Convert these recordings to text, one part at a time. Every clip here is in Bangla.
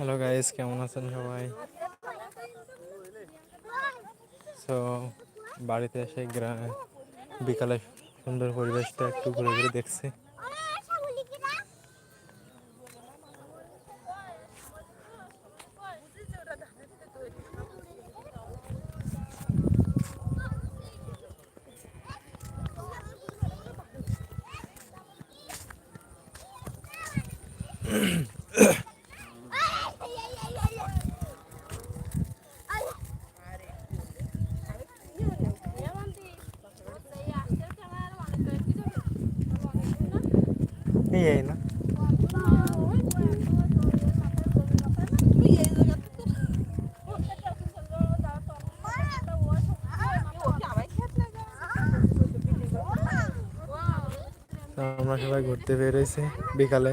হ্যালো গাইস কেমন আছেন সবাই? সো বাড়িতে এসে বিকালে সুন্দর পরিবেশটা একটু ঘুরে ঘুরে দেখছি। আমরা সবাই ঘুরতে বেরোইছি বিকালে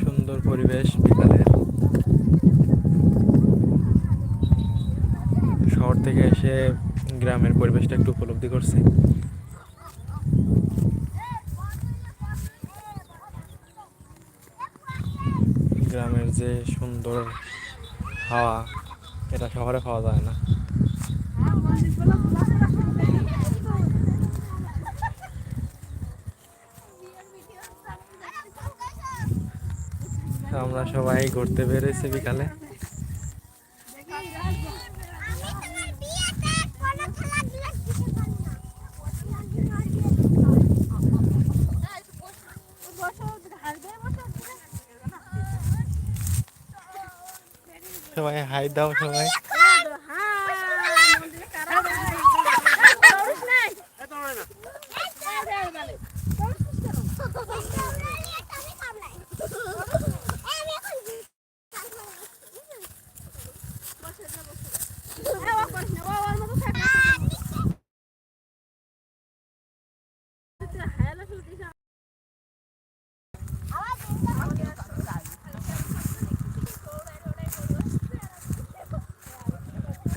সুন্দর পরিবেশ বিকালের শহর থেকে এসে গ্রামের পরিবেশটা একটু উপলব্ধি করছি। গ্রামের যে সুন্দর হাওয়া, এটা শহরে পাওয়া যায় না। আমরা সবাই ঘুরতে বেরিয়েছি বিকালে। সবাই হাই দাও সবাই।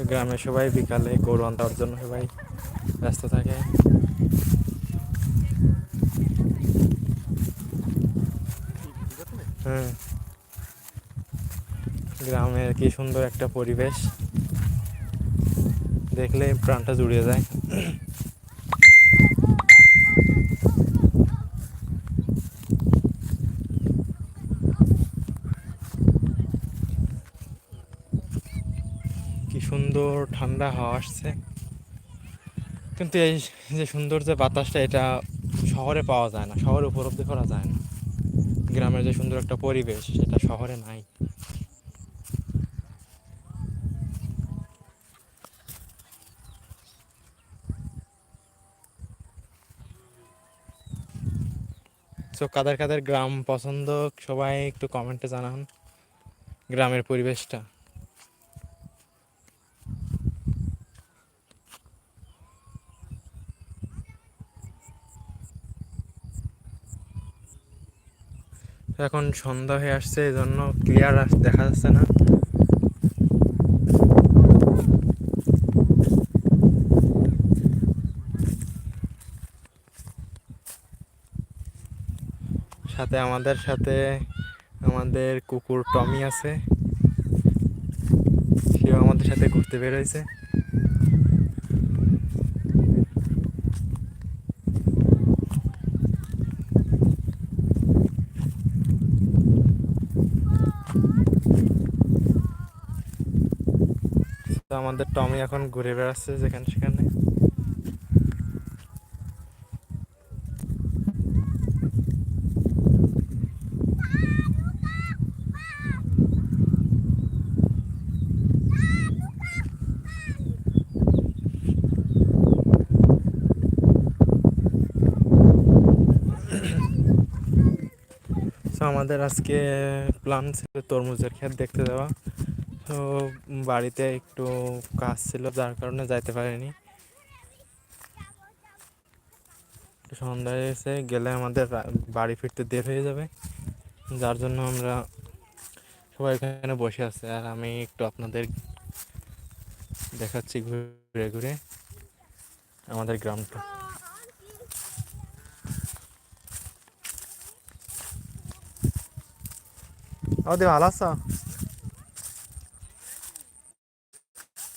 তো গ্রামের সবাই, বিকালে গরু আনতে জন্য সবাই ব্যস্ত থাকে। গ্রামের কি সুন্দর একটা পরিবেশ। দেখলে প্রাণটা জুড়িয়ে যায় কি সুন্দর ঠান্ডা হাওয়া আসছে। কিন্তু এই যে সুন্দর যে বাতাসটা, এটা শহরে পাওয়া যায় না, শহরে উপলব্ধি করা যায় না। গ্রামের যে সুন্দর একটা পরিবেশ, সেটা শহরে নাই। তো কাদের কাদের গ্রাম পছন্দ, সবাই একটু কমেন্টে জানান। গ্রামের পরিবেশটা। এখন সন্ধ্যা হয়ে আসছে এই জন্য ক্লিয়ার দেখা যাচ্ছে না। সাথে আমাদের সাথে আমাদের কুকুর টমি আছে। সেও আমাদের সাথে ঘুরতে বেরোইছে আমাদের টমি এখন ঘুরে বেড়াচ্ছে যেখানে সেখানে। আমাদের আজকে প্ল্যান ছিল তরমুজের ক্ষেত দেখতে যাওয়া। তো বাড়িতে একটু কাজ ছিল, যার কারণে যাইতে পারিনি। সন্ধ্যা গেছে গেলে আমাদের বাড়ি ফিরতে দেরি হয়ে যাবে। যার জন্য আমরা সবাই এখানে বসে আছে। আর আমি একটু আপনাদের দেখাচ্ছি ঘুরে ঘুরে আমাদের গ্রামটা। ওদের ভালো আছো?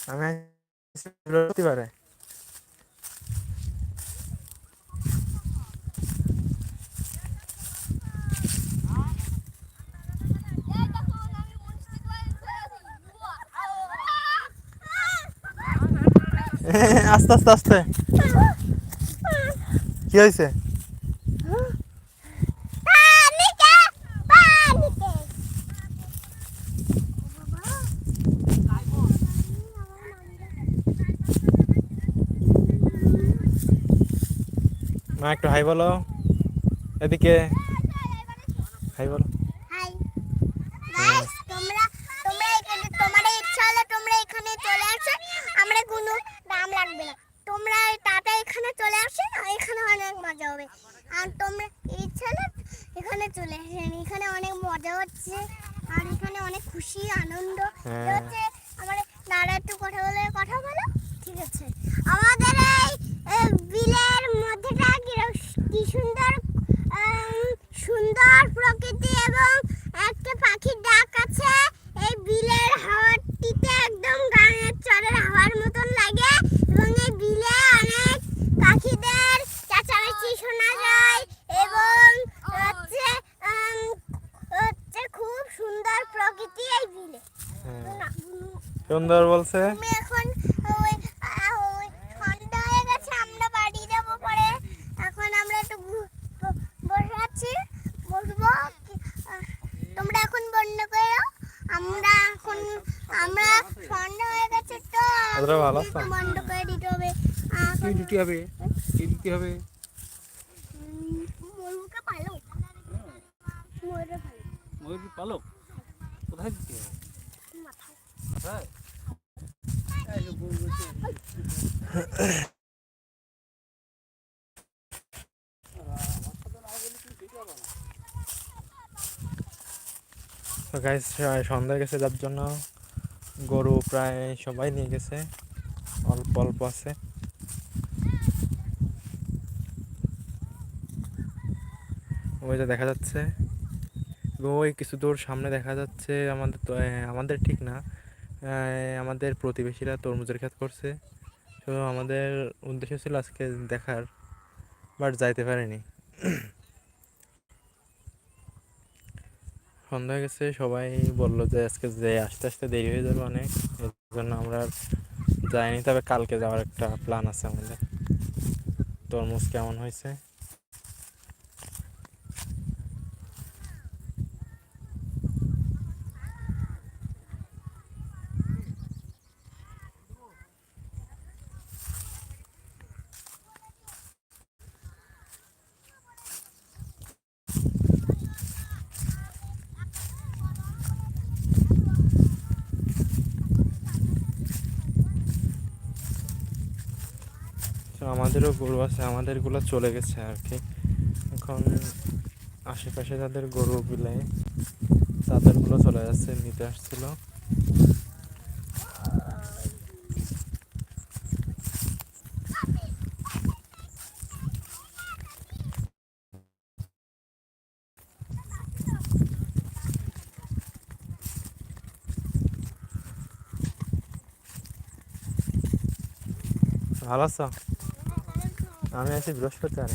আমি বৃহস্পতিবারে আস্তে আস্তে আস্তে। কি হয়েছে? মা একটু হাই বলো। এদিকে হাই বলো। হাই। গাইস তোমরা তোমরা এখানে তোমাদের ইচ্ছা হলে তোমরা এখানে চলে আসো। আমরা কোনো দাম লাগবে না। তোমরা টাটা এখানে চলে এখানে অনেক মজা হবে। আর তোমরা ইচ্ছা হলে এখানে চলে আসেন এখানে অনেক মজা হচ্ছে আর এখানে অনেক খুশি আনন্দ। হ্যাঁ। হচ্ছে আমার একটু কথা বলে কথা বলো। ঠিক আছে। আমাদের এই এ, বিলের মধ্যেটা কি- কি সুন্দর আম, সুন্দর প্রকৃতি এবং একটা পাখির ডাক আছে এই বিলের হাওয়াটিতে একদম গানের চরের হাওয়ার মতন লাগে এবং এই বিলে অনেক পাখিদের চেঁচামেচি শোনা যায় এবং হচ্ছে আম, হচ্ছে খুব সুন্দর প্রকৃতি এই বিলে হ্যাঁ। সুন্দর বলছে তুমি এখন ওই আহ, ওই সন্ধ্যা হয়ে গেছে আমরা বাড়ি যাব পরে এখন আমরা একটু ঘু- ব- বসে আছি বসবো কি- আহ, তোমরা এখন বন্ধ করো আমরা এখন আমরা সন্ধ্যা হয়ে গেছে তো ওরা ভালো একটু আছে? বন্ধ করে দিতে হবে এখন কি দিতে হবে। কি দিতে হবে? তো সন্ধ্যা গেছে, যার জন্য গরু প্রায় সবাই নিয়ে গেছে। অল্প অল্প আছে। ওই যে দেখা যাচ্ছে। ওই কিছু দূর সামনে দেখা যাচ্ছে, আমাদের আমাদের ঠিক না। আমাদের প্রতিবেশীরা তরমুজের ক্ষেত করছে। তো আমাদের উদ্দেশ্য ছিল আজকে দেখার, বাট যাইতে পারিনি। সন্ধ্যা গেছে, সবাই বলল যে আজকে যে আস্তে আস্তে দেরি হয়ে যাবে অনেক এর জন্য আমরা যাইনি। তবে কালকে যাওয়ার একটা প্ল্যান আছে আমাদের। তরমুজ কেমন হয়েছে? আমাদেরও গরু আছে, আমাদেরগুলো চলে গেছে আর কি। এখন আশেপাশে যাদের গরু বিলে, তাদেরগুলো চলে যাচ্ছে, নিতে আসছিল। ভালো আছো? আমি আছি বৃহস্পতিবার।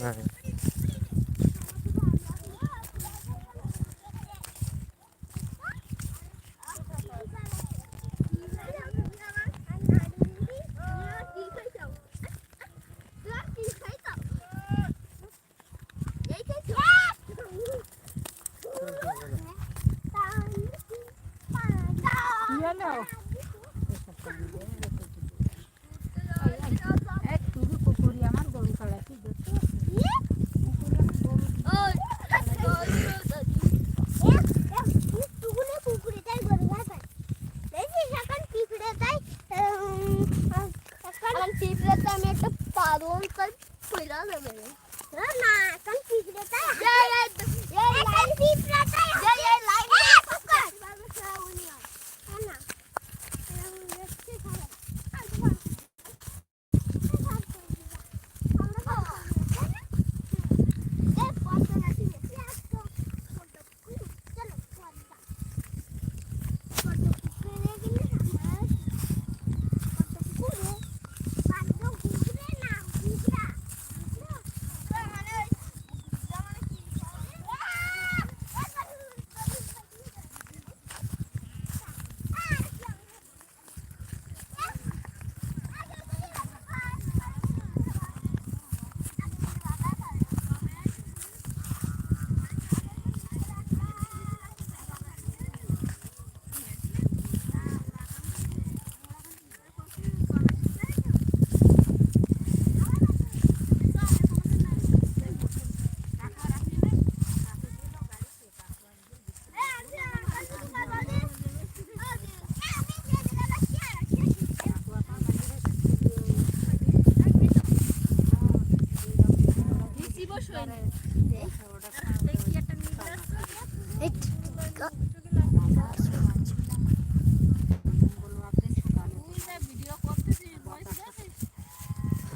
হ্যাঁ।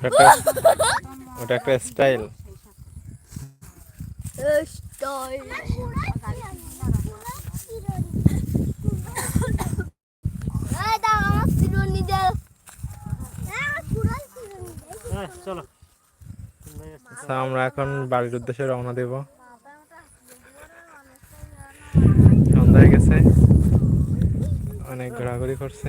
একটা ওটা একটা স্টাইল। হ্যাঁ চলো। আমরা এখন বাড়ির উদ্দেশ্যে রওনা দেব। সন্ধ্যা হয়ে গেছে। অনেক ঘোরাঘুরি করছে।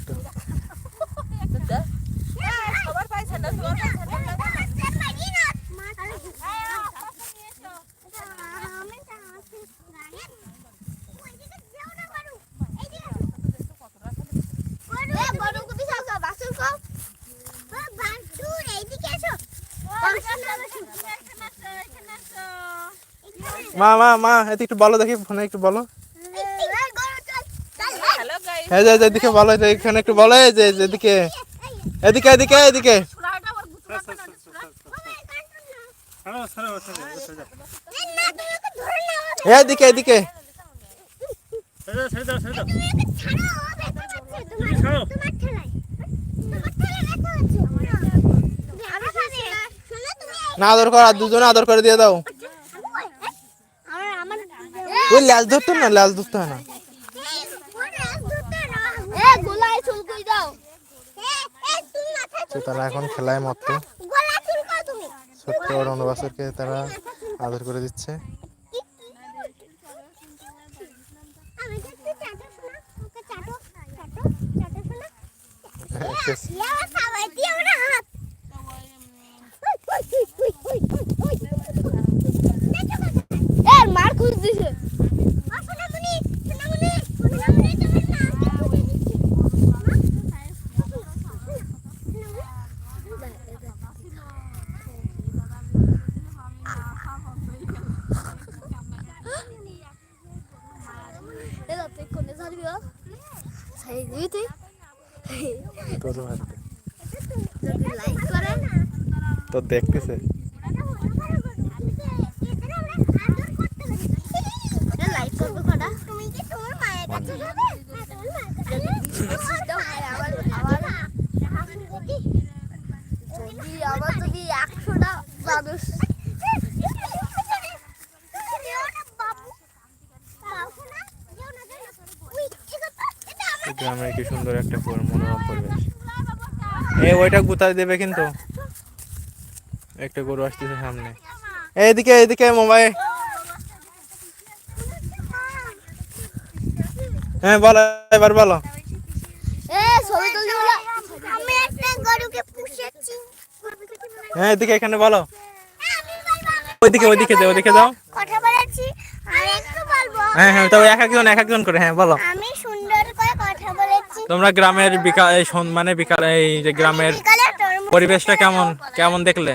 মা মা মা, এদিকে একটু বলো দেখি, ফোনে একটু বলো। হ্যাঁ গাইস এই যে, এদিকে বলো এখানে একটু বলো যে এদিকে। এদিকে এদিকে এদিকে। এদিকে এদিকে। ছেড়ে দাও ছেড়ে দাও। না আদর কর আর দুজনে আদর করে দিয়ে দাও। ওই ল্যাস ধরতো না ল্যাস ধরতে হয় না তারা এখন খেলায় তুমি ছোট্ট রণবাসরকে তারা আদর করে দিচ্ছে। আমি এই গ্রামের কি সুন্দর একটা মনোরম পরিবেশ। এই ওইটা গুতায় দেবে কিন্তু। একটা গরু আসতেছে সামনে। এইদিকে এইদিকে মোবাইল। হ্যাঁ বলো এবার বলো। এ ছবি তুলতে বলো। আমি একটা গরুকে পুষেছি। হ্যাঁ এদিকে এখানে বলো। ওইদিকে ওইদিকে যাও ওইদিকে যাও কথা বলেছি আমি একটু বলব। হ্যাঁ হ্যাঁ তবে এক একজন এক একজন করে হ্যাঁ বলো। আমি সুন্দর করে কথা বলেছি। তোমরা গ্রামের বিকাল মানে বিকাল এই যে গ্রামের পরিবেশটা কেমন? কেমন দেখলে?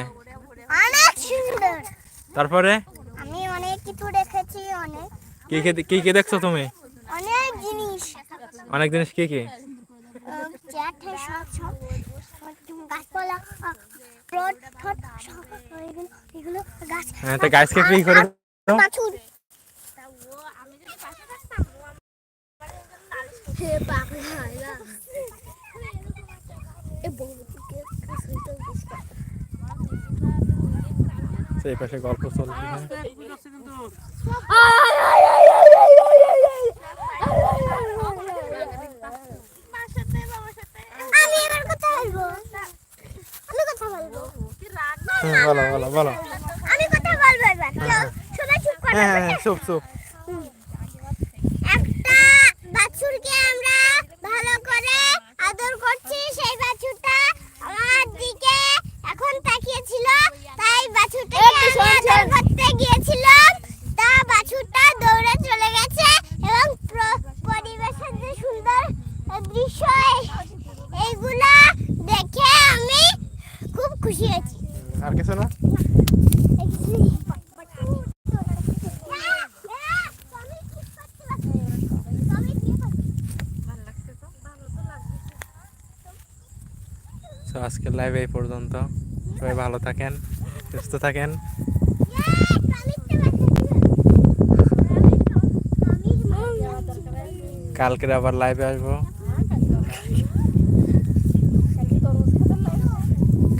তারপরে? আমি অনেক কিছু দেখেছি অনেক। কি কি কি কি দেখছ তুমি? অনেক জিনিস। অনেক জিনিস কি কি? আহ, সব সব। গাছপালা আহ, ফ্রড ফ্রড সব এগুলো এগুলো গাছ। হ্যাঁ তো গাছকে কি করে সুইটো এই পাশে গল্প চলছে। হ্যাঁ। আমি এবার কথা বলব? আমি কথা বলব? বলো বলো বলো। হ্যাঁ হ্যাঁ হ্যাঁ চুপ চুপ একটা বাছুরকে আমরা ভালো করে আদর করছি সেই বাছুরটা আমার দিকে এখন তাকিয়েছিল তাই বাছুরটাকে আমি আদর করতে গিয়েছিলাম তা বাছুরটা দৌড়ে চলে গেছে এবং প্র- পরিবেশের যে সুন্দর দৃশ্য এই- এইগুলা দেখে আমি খুব খুশি হয়েছি আর কিছু না তো আজকের লাইভ এই পর্যন্ত। সবাই ভালো থাকেন, সুস্থ থাকেন। কালকের আবার লাইভে আসব।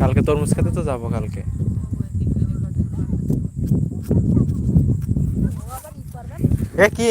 কালকে তরমুজ খেতে তো যাব কালকে। এ কি?